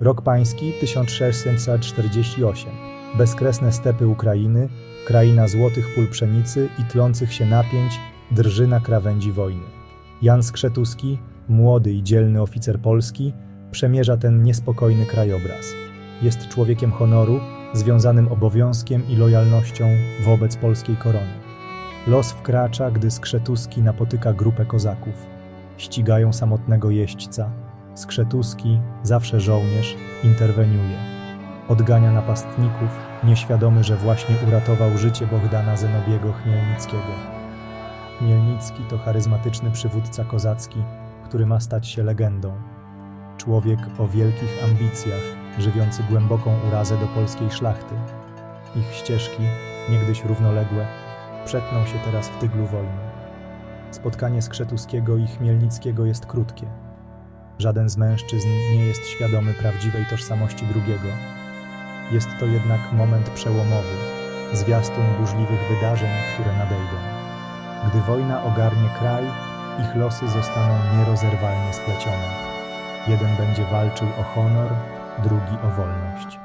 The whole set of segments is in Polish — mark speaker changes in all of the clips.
Speaker 1: Rok pański 1648. Bezkresne stepy Ukrainy, kraina złotych pól pszenicy i tlących się napięć, drży na krawędzi wojny. Jan Skrzetuski, młody i dzielny oficer polski, przemierza ten niespokojny krajobraz. Jest człowiekiem honoru, związanym obowiązkiem i lojalnością wobec polskiej korony. Los wkracza, gdy Skrzetuski napotyka grupę kozaków. Ścigają samotnego jeźdźca. Skrzetuski, zawsze żołnierz, interweniuje. Odgania napastników, nieświadomy, że właśnie uratował życie Bohdana Zenobiego Chmielnickiego. Chmielnicki to charyzmatyczny przywódca kozacki, który ma stać się legendą. Człowiek o wielkich ambicjach, żywiący głęboką urazę do polskiej szlachty. Ich ścieżki, niegdyś równoległe, przetną się teraz w tyglu wojny. Spotkanie Skrzetuskiego i Chmielnickiego jest krótkie. Żaden z mężczyzn nie jest świadomy prawdziwej tożsamości drugiego. Jest to jednak moment przełomowy, zwiastun burzliwych wydarzeń, które nadejdą. Gdy wojna ogarnie kraj, ich losy zostaną nierozerwalnie splecione. Jeden będzie walczył o honor, drugi o wolność.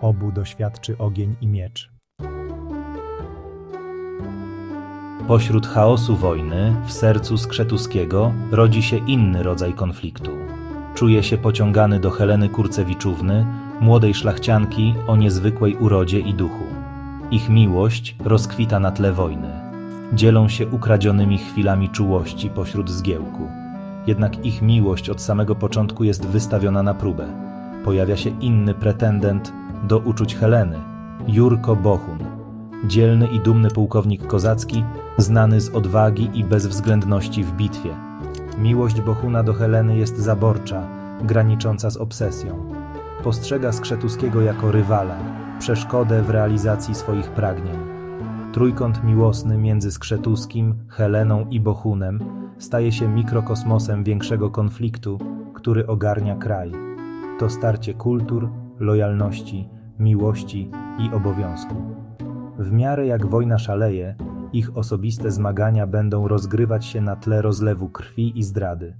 Speaker 1: Obu doświadczy ogień i miecz.
Speaker 2: Pośród chaosu wojny, w sercu Skrzetuskiego, rodzi się inny rodzaj konfliktu. Czuje się pociągany do Heleny Kurcewiczówny, młodej szlachcianki o niezwykłej urodzie i duchu. Ich miłość rozkwita na tle wojny. Dzielą się ukradzionymi chwilami czułości pośród zgiełku. Jednak ich miłość od samego początku jest wystawiona na próbę. Pojawia się inny pretendent do uczuć Heleny, Jurko Bohun, dzielny i dumny pułkownik kozacki, znany z odwagi i bezwzględności w bitwie. Miłość Bohuna do Heleny jest zaborcza, granicząca z obsesją. Postrzega Skrzetuskiego jako rywala, przeszkodę w realizacji swoich pragnień. Trójkąt miłosny między Skrzetuskim, Heleną i Bohunem staje się mikrokosmosem większego konfliktu, który ogarnia kraj. To starcie kultur, lojalności, miłości i obowiązku. W miarę jak wojna szaleje, ich osobiste zmagania będą rozgrywać się na tle rozlewu krwi i zdrady.